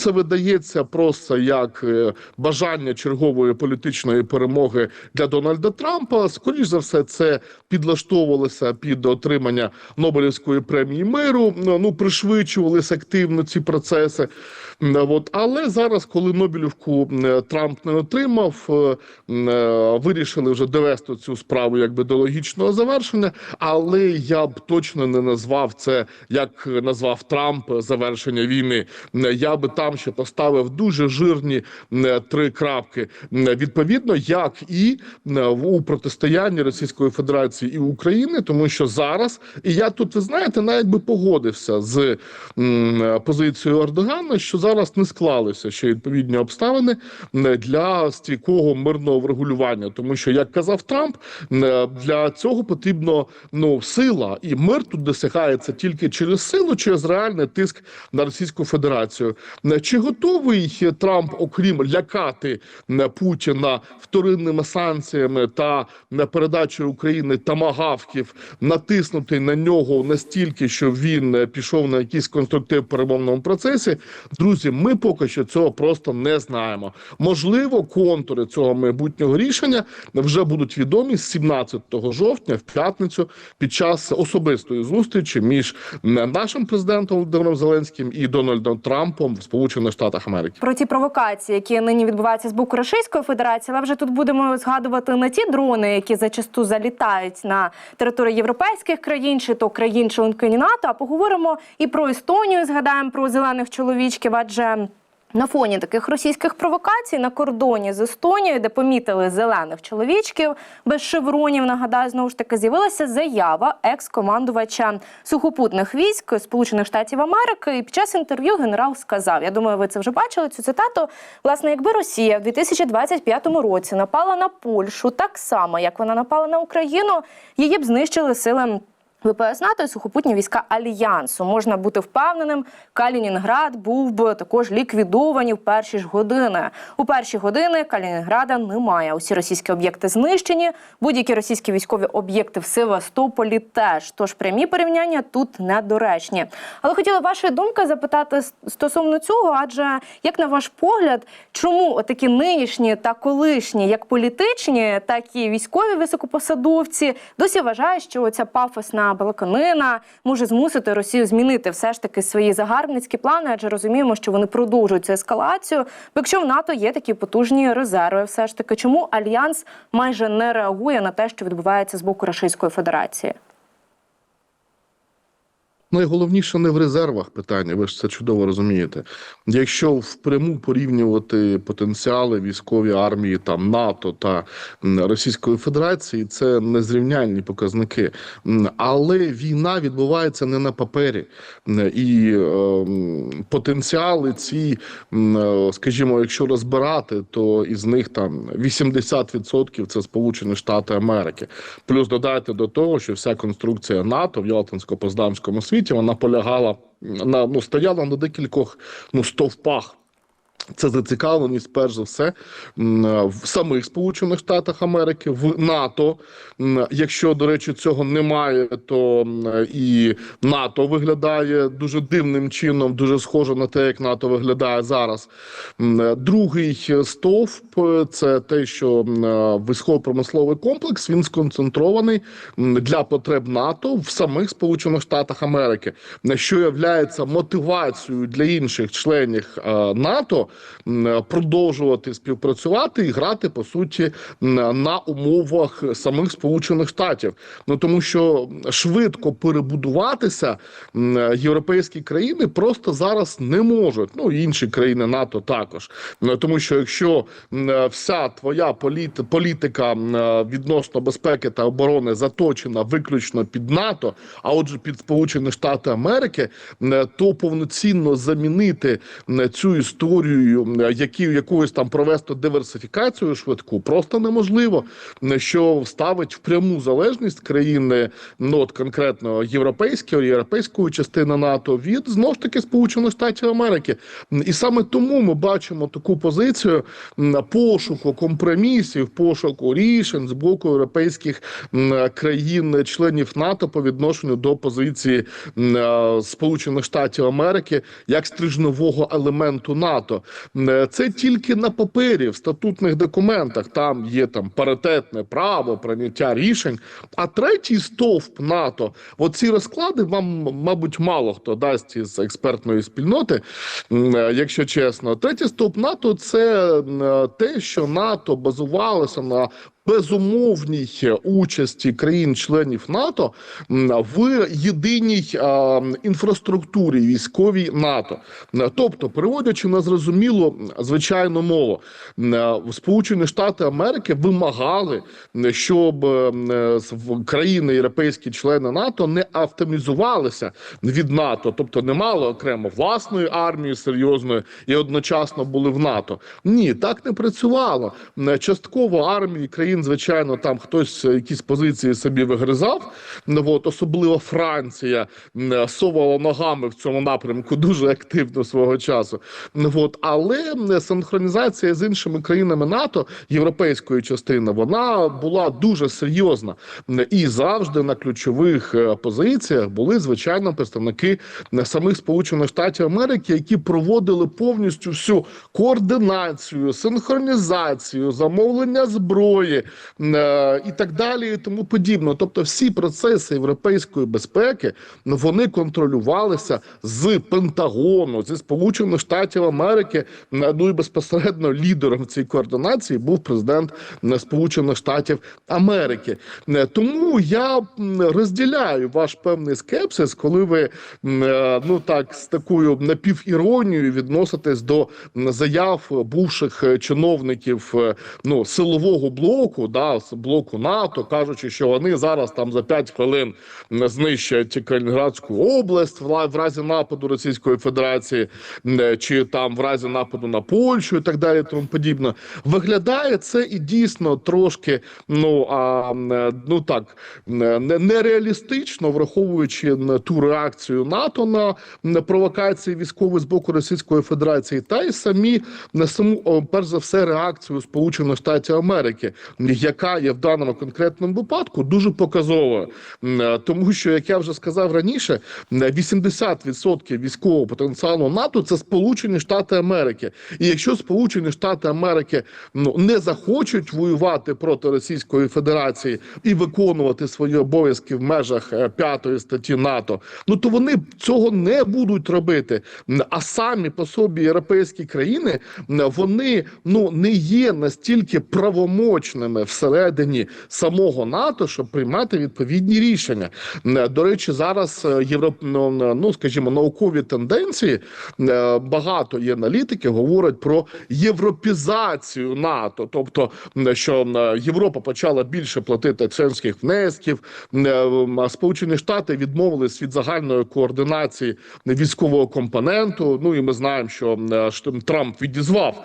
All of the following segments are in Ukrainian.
Це видається просто як е, бажання чергової політичної перемоги для Дональда Трампа. Скоріш за все, це підлаштовувалося під отримання Нобелівської премії миру. Ну ну, пришвидшувалися активно ці процеси. М, От але зараз, коли Нобелівку Трамп не отримав, е, е, вирішили вже довести цю справу якби до логічного завершення. Але я б точно не назвав це, як назвав Трамп завершення війни. Я би там ще поставив дуже жирні три крапки. Відповідно, як і у протистоянні Російської Федерації і України, тому що зараз, і я тут, ви знаєте, навіть би погодився з позицією Ердогана, що зараз не склалися ще відповідні обставини для стійкого мирного врегулювання, тому що, як казав Трамп, для цього потрібно ну сила, і мир тут досягається тільки через силу, через реальний тиск на Російську Федерацію. Чи готовий Трамп, окрім лякати Путіна вторинними санкціями та передачею України тамагавків, натиснути на нього настільки, що він е, пішов на якийсь конструктив в перемовному процесі? Друзі, ми поки що цього просто не знаємо. Можливо, контури цього майбутнього рішення вже будуть відомі з 17 жовтня в п'ятницю під час особистої зустрічі між нашим президентом Володимиром Зеленським і Дональдом Трампом в Сполучених Штатах Америки. Про ті провокації, які нині відбуваються з боку Російської Федерації, але вже тут будемо згадувати не ті дрони, які зачасту залітають на територію європейських країн, чи то країн-членкині НАТО. А поговоримо і про Естонію. Згадаємо про зелених чоловічків. На фоні таких російських провокацій на кордоні з Естонією, де помітили зелених чоловічків без шевронів, нагадаю, знову ж таки з'явилася заява екс-командувача сухопутних військ Сполучених Штатів Америки. І під час інтерв'ю генерал сказав: Я думаю, ви це вже бачили цю цитату. Власне, якби Росія в 2025 році напала на Польщу так само, як вона напала на Україну, її б знищили сили. ВПС НАТО і сухопутні війська альянсу можна бути впевненим. Калінінград був би також ліквідовані в перші ж години. У перші години Калінінграда немає. Усі російські об'єкти знищені. Будь-які російські військові об'єкти в Севастополі теж. Тож прямі порівняння тут недоречні. Але хотіла вашої думки запитати стосовно цього, адже як на ваш погляд, чому такі нинішні та колишні, як політичні, так і військові високопосадовці досі вважають, що ця пафосна балаканина може змусити Росію змінити все ж таки свої загарбницькі плани, адже розуміємо, що вони продовжують цю ескалацію. Бо якщо в НАТО є такі потужні резерви, все ж таки, чому альянс майже не реагує на те, що відбувається з боку Російської Федерації? Найголовніше не в резервах питання, ви ж це чудово розумієте. Якщо впряму порівнювати потенціали військові армії там НАТО та Російської Федерації, це незрівнянні показники. Але війна відбувається не на папері, і е, потенціали ці, е, скажімо, якщо розбирати, то із них там 80% це Сполучені Штати Америки. Плюс додайте до того, що вся конструкція НАТО в Ялтинсько-Поздамському світі вона полягала на ну стояла на декількох ну стовпах. Це зацікавленість, перш за все, в самих Сполучених Штатах Америки, в НАТО. Якщо, до речі, цього немає, то і НАТО виглядає дуже дивним чином, дуже схоже на те, як НАТО виглядає зараз. Другий стовп це те, що військово-промисловий комплекс він сконцентрований для потреб НАТО в самих Сполучених Штатах Америки, що є мотивацією для інших членів е, НАТО продовжувати співпрацювати і грати по суті на умовах самих Сполучених Штатів. Ну тому що швидко перебудуватися європейські країни просто зараз не можуть. Ну інші країни НАТО також. Тому що якщо вся твоя політ- політика відносно безпеки та оборони заточена виключно під НАТО, а отже, під Сполучені Штати Америки, то повноцінно замінити цю історію е, які якоюсь там провести диверсифікацію швидку, просто неможливо, що ставить в пряму залежність країни, ну от конкретно європейської європейської частини НАТО від знов ж таки Сполучених Штатів Америки. І саме тому ми бачимо таку позицію м, пошуку компромісів, пошуку рішень з боку європейських країн-членів НАТО по відношенню до позиції е, Сполучених Штатів Америки як стрижневого елементу НАТО. Е, Це тільки на папері в статутних документах. Там є там паритетне право прийняття рішень. А третій стовп НАТО, оці розклади вам, мабуть, мало хто дасть із експертної спільноти, е, якщо чесно. Третій стовп НАТО це е, те, що НАТО базувалося на безумовній участі країн-членів НАТО в єдиній інфраструктурі військовій НАТО. Тобто, переводячи на зрозумілу звичайну мову, е, Сполучені Штати Америки вимагали, щоб е, в- країни європейські члени НАТО не автомізувалися від НАТО, тобто не мали окремо власної армії серйозної і одночасно були в НАТО. Ні, так не працювало. Частково армії країн, звичайно, там хтось якісь позиції собі вигризав. Ну, от, особливо Франція совала ногами в цьому напрямку дуже активно свого часу. Ну, От, але синхронізація з іншими країнами НАТО, європейської частини, вона була дуже серйозна. І завжди на ключових е, позиціях були звичайно представники самих Сполучених Штатів Америки, які проводили повністю всю координацію, синхронізацію, замовлення зброї і так далі, і тому подібне. Тобто, всі процеси європейської безпеки ну, вони контролювалися з Пентагону, зі Сполучених Штатів Америки. Е, Ну і безпосередньо лідером цієї координації був президент е, Сполучених Штатів Америки. Е, Тому я розділяю ваш певний скепсис, коли ви е, ну так з такою напівіронією відноситесь до заяв бувших е, чиновників е, ну силового блоку, да з блоку НАТО, кажучи, що вони зараз там за 5 хвилин знищать Калінінградську область в разі нападу Російської Федерації, чи там в разі нападу на Польщу і так далі, тому подібне. Виглядає це і дійсно трошки ну а ну так не- нереалістично, враховуючи ту реакцію НАТО на провокації військової з боку Російської Федерації, та й самі на саму перш за все реакцію Сполучених Штатів Америки, яка є в даному конкретному випадку дуже показовою, е, тому що як я вже сказав раніше, м, 80% військового потенціалу НАТО це Сполучені Штати Америки. І якщо Сполучені Штати Америки ну не захочуть воювати проти Російської Федерації і виконувати свої обов'язки в межах е, п'ятої статті НАТО, ну то вони цього не будуть робити. А самі по собі європейські країни вони ну не є настільки правомочними всередині самого НАТО, щоб приймати відповідні рішення. До речі, зараз е, європ... ну, ну скажімо, наукові тенденції е, багато є аналітики говорять про європізацію НАТО, тобто що Європа почала більше платити членських внесків. Сполучені Штати відмовились від загальної координації військового компоненту. Ну і ми знаємо, що Трамп відізвав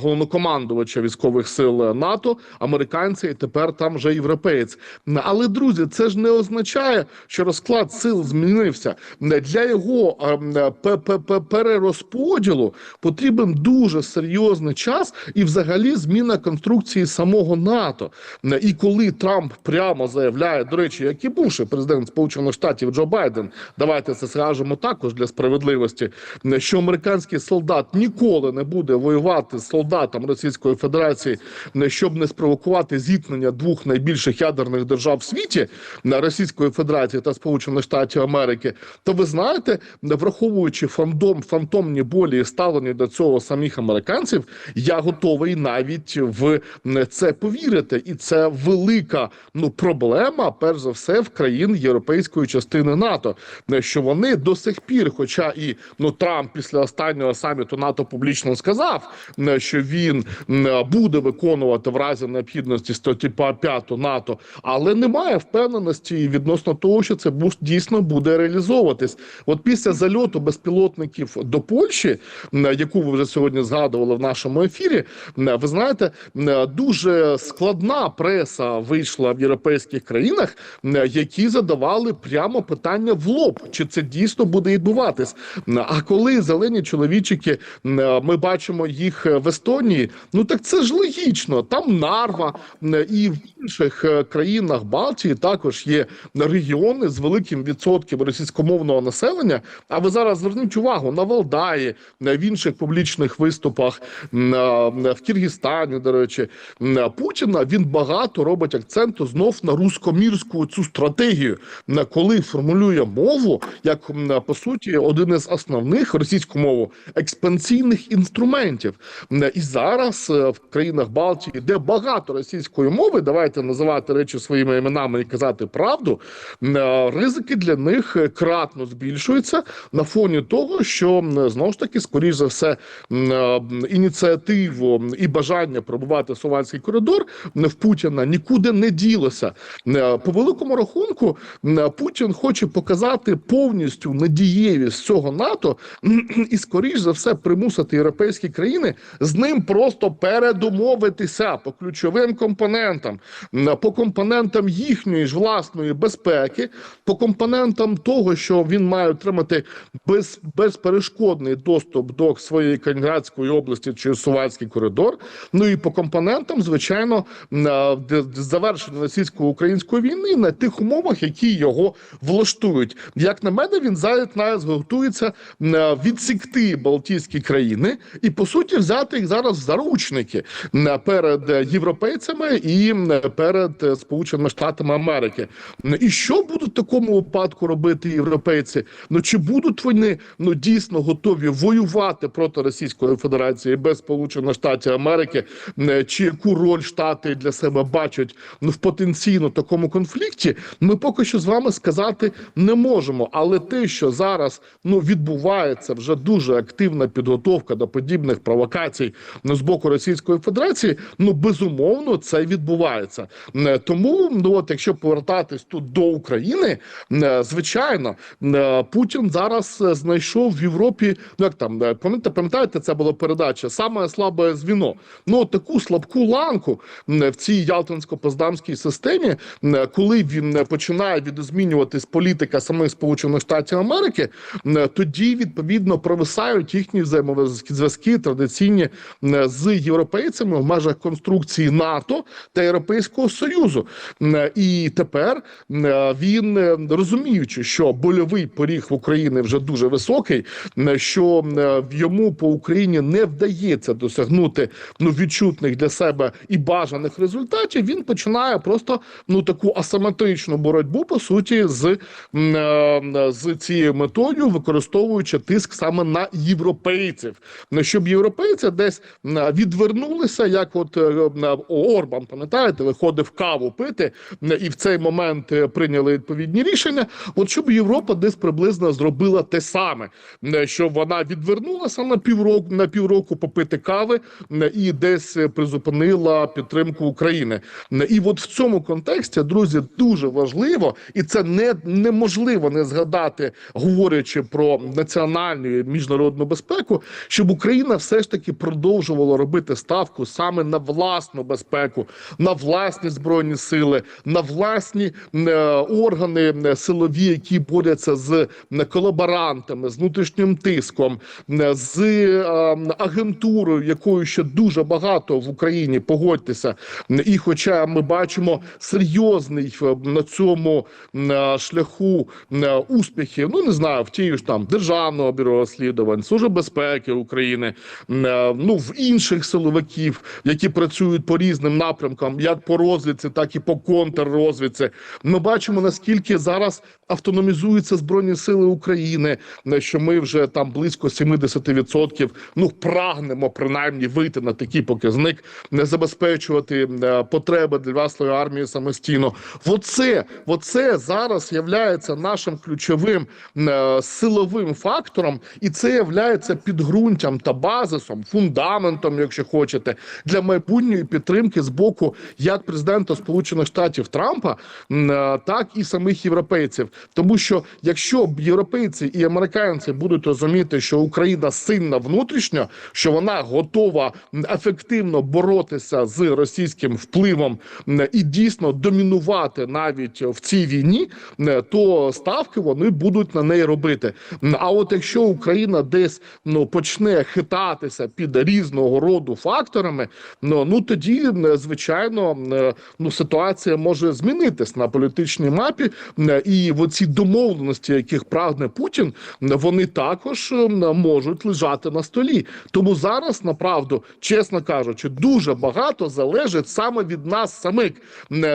головнокомандувача військових сил НАТО, американці, і тепер там вже європеєць. Але друзі, це ж не означає, що розклад сил змінився. Для його ем, пе- пе- пе- перерозподілу потрібен дуже серйозний час і, взагалі, зміна конструкції самого НАТО. І коли Трамп прямо заявляє, до речі, як і бувший президент Сполучених Штатів Джо Байден, давайте це скажемо також для справедливості, що американський солдат ніколи не буде воювати з солдатом Російської Федерації, щоб не спровокувати зіткнення двох найбільших ядерних держав в світі на Російської Федерації та Сполучених Штатів Америки, то ви знаєте, враховуючи фандом, фантомні болі і ставлення до цього самих американців, я готовий навіть в це повірити, і це велика ну проблема, перш за все, в країн європейської частини НАТО, що вони до сих пір, хоча і ну Трамп після останнього саміту НАТО публічно сказав, що він буде виконувати в разі необхідності статті 5 НАТО, але немає впевненості відносно того, що це дійсно буде реалізовуватись. От після зальоту безпілотників до Польщі, яку ви вже сьогодні згадували в нашому ефірі, ви знаєте, дуже складна преса вийшла в європейських країнах, які задавали прямо питання в лоб, чи це дійсно буде відбуватись. А коли зелені чоловічики, ми бачимо їх в Естонії, ну так це ж логічно. Там Нарва м, і в інших е, країнах Балтії також є регіони з великим відсотком російськомовного населення. А ви зараз зверніть увагу на Валдаї, в інших публічних виступах е, в Киргизстані, до речі, Путіна він багато робить акценту знов на рускомірську цю стратегію, на коли формулює мову як по суті один із основних російську мову експансійних інструментів. І зараз е, в країнах Балтії, де багато російської мови, давайте називати речі своїми іменами і казати правду. е, Ризики для них кратно збільшуються на фоні того, що знову ж таки, скоріш за все, е, ініціативу і бажання пробувати Сувальський коридор в Путіна нікуди не ділося. Е, По великому рахунку Путін хоче показати повністю недієвість цього НАТО і, скоріш за все, примусити європейські країни з ним просто передомовитися по ключовим компонентам, по компонентам їхньої ж власної безпеки, по компонентам того, що він має отримати без, безперешкодний доступ до своєї Калінінградської області через Сувальський коридор. Ну і по компонентам, звичайно, де завершення російсько-української війни на тих умовах, які його влаштують. Як на мене, він зараз готується е, відсікти Балтійські країни і по суті взяти їх зараз в заручники е, перед е, європейцями і перед е, Сполученими Штатами Америки. І що будуть в такому випадку робити європейці? Ну чи будуть вони ну дійсно готові воювати проти Російської Федерації без Сполучених Штатів Америки? Е, Чи яку роль штати для себе бачать ну в потенційно такому конфлікті? Ми поки що з вами сказати не можемо. Але те, що зараз ну відбувається вже дуже активна підготовка до подібних провокацій ну, з боку Російської Федерації, ну безумовно це відбувається. Е, Тому ну от якщо повертатись тут до України, е, звичайно, е, Путін зараз знайшов в Європі. Ну як там пам'ятаєте, пам'ятаєте, це була передача саме слабе звіно. Ну таку слабку ланку в цій ялтинсько-поздамській системі, коли він починає відозмінюватись політика самих Сполучених Штатів Америки, тоді відповідно провисають їхні взаємозв'язки традиційні з європейцями в межах конструкції НАТО та Європейського Союзу. І тепер він е, розуміючи, що больовий поріг в Україні вже дуже високий, що йому по Україні не вдається досягнути ну відчутних для себе і бажаних результатів. Він починає просто ну таку асиметричну боротьбу по суті з, е, з цією метою, використовуючи тиск саме на європейців, щоб європейці десь відвернулися, як от е, Орбан, пам'ятаєте, виходив каву пити, і в цей момент е, прийняли відповідні рішення. От щоб Європа десь приблизно зробила те саме, щоб вона відвернулася на півроку на півроку попити кави і десь е, призупинила підтримку України. І от в цьому контексті, друзі, дуже важливо, і це не неможливо не згадати, говорячи про національну і міжнародну безпеку, щоб Україна все ж таки продовжувала робити ставку саме на власну безпеку, на власні збройні сили, на власні е, органи е, силові, які борються з е, колаборантами, з внутрішнім тиском, з агентурою, якою ще дуже багато в Україні погодьтеся. І, хоча ми бачимо серйозний на цьому шляху успіхів, ну не знаю, в тій ж там державного бюро розслідувань, служби безпеки України, ну в інших силовиків, які працюють по різним напрямкам, як по розвідці, так і по контррозвідці. Ми бачимо наскільки зараз автономізуються збройні сили України, е, що ми вже там близько 70% ну прагнемо принаймні вийти на такий показник, не забезпечувати е, потреби для власної армії самостійно. Оце, оце зараз являється нашим ключовим е, силовим фактором, і це являється підґрунтям та базисом, фундаментом, якщо хочете, для майбутньої підтримки. Підтримки з боку як президента Сполучених Штатів Трампа, е, так і самих європейців. Тому що якщо європейці і американці будуть розуміти, що Україна сильна внутрішньо, що вона готова ефективно боротися з російським впливом і дійсно домінувати навіть в цій війні, то ставки вони будуть на неї робити. А от якщо Україна десь ну почне хитатися під різного роду факторами, ну, ну тоді м, звичайно ну ситуація може змінитись на політичній мапі, і в оці домовленості, яких прагне Путін, вони також можуть лежати на столі. Тому зараз, направду, чесно кажучи, дуже багато залежить саме від нас самих,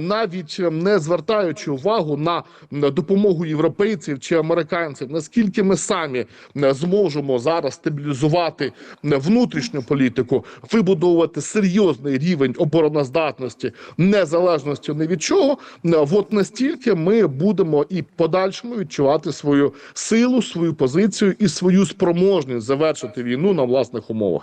навіть не звертаючи увагу на допомогу європейців чи американців, наскільки ми самі зможемо зараз стабілізувати внутрішню політику, вибудовувати серйозний рівень обороноздатності, незалежності ні від чого. м, От настільки ми будемо і подальшому відчувати свою силу, свою позицію і свою спроможність завершити війну на власних умовах.